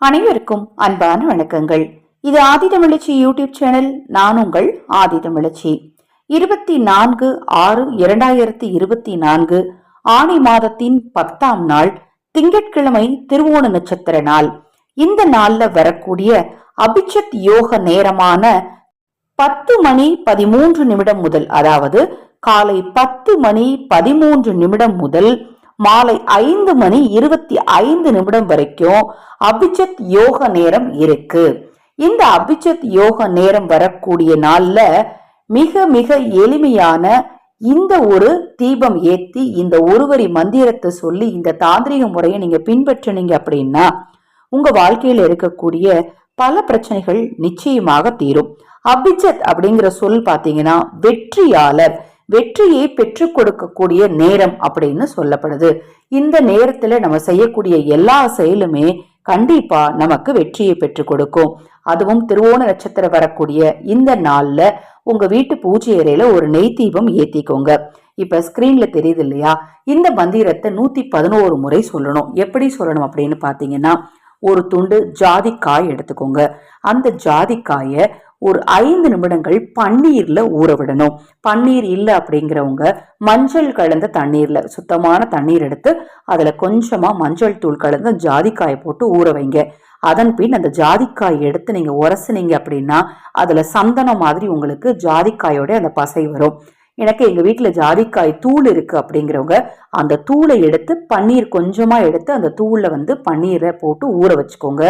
அனைவருக்கும் அன்பான வணக்கங்கள். இது ஆதிதமிழச்சி யூடியூப் சேனல் நான் உங்கள் ஆதிதமிழச்சி இருபத்தி நான்கு ஆறு இரண்டாயிரத்தி இருபத்தி நான்கு ஆணி மாதத்தின் பத்தாம் நாள் திங்கட்கிழமை திருவோண நட்சத்திர நாள். இந்த நாள்ல வரக்கூடிய அபிச்சத் யோக நேரமான பத்து மணி பதிமூன்று நிமிடம் முதல் அதாவது காலை பத்து மணி பதிமூன்று நிமிடம் முதல் மாலை ஐந்து மணி இருபத்தி ஐந்து நிமிடம் வரைக்கும் அபிஜத் யோக நேரம் இருக்கு. இந்த அபிஜத் யோக நேரம் வரக்கூடிய நாள்ல மிக மிக எளிமையான இந்த ஒரு தீபம் ஏத்தி இந்த ஒருவரி மந்திரத்தை சொல்லி இந்த தாந்திரிக முறையை நீங்க பின்பற்றினீங்க அப்படின்னா உங்க வாழ்க்கையில இருக்கக்கூடிய பல பிரச்சனைகள் நிச்சயமாக தீரும். அபிஜத் அப்படிங்கிற சொல் பாத்தீங்கன்னா வெற்றியாளர். வெற்றியை பெற்றுக் கொடுக்கக்கூடிய நேரம் அப்படின்னு சொல்லப்படுது. இந்த நேரத்துல நம்ம செய்யக்கூடிய எல்லா செயலுமே கண்டிப்பா நமக்கு வெற்றியை பெற்றுக் கொடுக்கும். அதுவும் திருவோண நட்சத்திரம் வரக்கூடிய இந்த நாள்ல உங்க வீட்டு பூஜை அறையில ஒரு நெய் தீபம் ஏத்திக்கோங்க. இப்ப ஸ்கிரீன்ல தெரியுது இல்லையா? இந்த மந்திரத்தை நூத்தி பதினோரு முறை சொல்லணும். எப்படி சொல்லணும் அப்படின்னு பாத்தீங்கன்னா ஒரு துண்டு ஜாதிக்காய் எடுத்துக்கோங்க. அந்த ஜாதிக்காயை ஒரு ஐந்து நிமிடங்கள் பன்னீர்ல ஊற விடணும். பன்னீர் இல்லை அப்படிங்கிறவங்க மஞ்சள் கலந்த தண்ணீர்ல சுத்தமான தண்ணீர் எடுத்து அதுல கொஞ்சமா மஞ்சள் தூள் கலந்து ஜாதிக்காயை போட்டு ஊற வைங்க. அதன் பின் அந்த ஜாதிக்காய் எடுத்து நீங்க உரசுனீங்க அப்படின்னா அதுல சந்தனம் மாதிரி உங்களுக்கு ஜாதிக்காயோட அந்த பசை வரும். எனக்கு எங்க வீட்டுல ஜாதிக்காய் தூள் இருக்கு அப்படிங்கிறவங்க அந்த தூளை எடுத்து பன்னீர் கொஞ்சமா எடுத்து அந்த தூள்ல வந்து பன்னீரை போட்டு ஊற வச்சுக்கோங்க.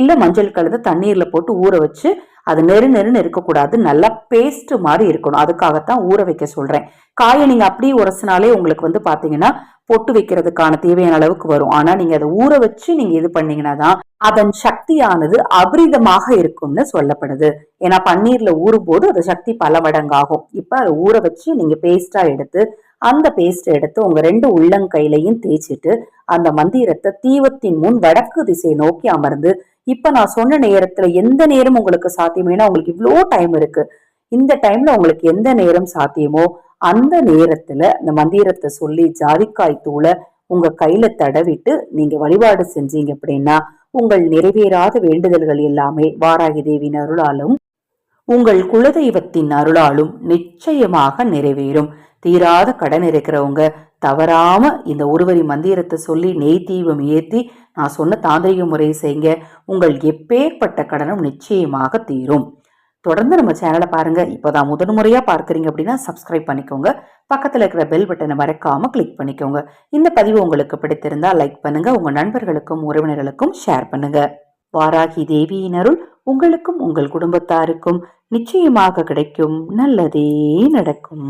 இல்ல மஞ்சள் கலந்து தண்ணீர்ல போட்டு ஊற வச்சு அது நெரு நெருன்னு இருக்கக்கூடாது. நல்லா பேஸ்ட் மாதிரி இருக்கணும். அதுக்காகத்தான் ஊற வைக்க சொல்கிறேன் காயை நீங்கள் அப்படியே உரசினாலே உங்களுக்கு வந்து பார்த்தீங்கன்னா பொட்டு வைக்கிறதுக்கான தேவையான அளவுக்கு வரும். ஆனால் நீங்கள் அதை ஊற வச்சு நீங்கள் இது பண்ணீங்கன்னா தான் அதன் சக்தியானது அபரிதமாக இருக்கும்னு சொல்லப்படுது. ஏன்னா பன்னீரில் ஊறும்போது அது சக்தி பல மடங்காகும். இப்போ அதை ஊற வச்சு நீங்கள் பேஸ்ட்டாக எடுத்து அந்த பேஸ்ட் எடுத்து உங்க ரெண்டு உள்ளங்கையிலையும் தேய்ச்சிட்டு அந்த மந்திரத்தை தீவத்தின் முன் வடக்கு திசை நோக்கி அமர்ந்து இப்ப நான் சொன்ன நேரத்துல எந்த நேரம் உங்களுக்கு சாத்தியமேனா உங்களுக்கு இவ்வளோ டைம் இருக்கு. இந்த டைம்ல உங்களுக்கு எந்த நேரம் சாத்தியமோ அந்த நேரத்துல இந்த மந்திரத்தை சொல்லி ஜாதிக்காய் தூளை உங்க கையில தடவிட்டு நீங்க வழிபாடு செஞ்சீங்க அப்படின்னா உங்கள் நிறைவேறாத வேண்டுதல்கள் எல்லாமே வாராகி தேவியின் அருளாலும் உங்கள் குலதெய்வத்தின் அருளாலும் நிச்சயமாக நிறைவேறும். தீராத கடன் இருக்கிறவங்க தவறாம இந்த ஒருவரி மந்திரத்தை சொல்லி நெய் தீபம் ஏத்தி நான் சொன்ன தாந்திரிக முறையை செய்யுங்க. உங்கள் எப்பேற்பட்ட கடனும் நிச்சயமாக தீரும். தொடர்ந்து நம்ம சேனலை பாருங்க. இப்போதான் முதன் முறையா பார்க்குறீங்க அப்படின்னா சப்ஸ்கிரைப் பண்ணிக்கோங்க. பக்கத்தில் இருக்கிற பெல் பட்டனை மறக்காம கிளிக் பண்ணிக்கோங்க. இந்த பதிவு உங்களுக்கு பிடித்திருந்தா லைக் பண்ணுங்க. உங்க நண்பர்களுக்கும் உறவினர்களுக்கும் ஷேர் பண்ணுங்க. வாராகி தேவியின் அருள் உங்களுக்கும் உங்கள் குடும்பத்தாருக்கும் நிச்சயமாக கிடைக்கும். நல்லதே நடக்கும்.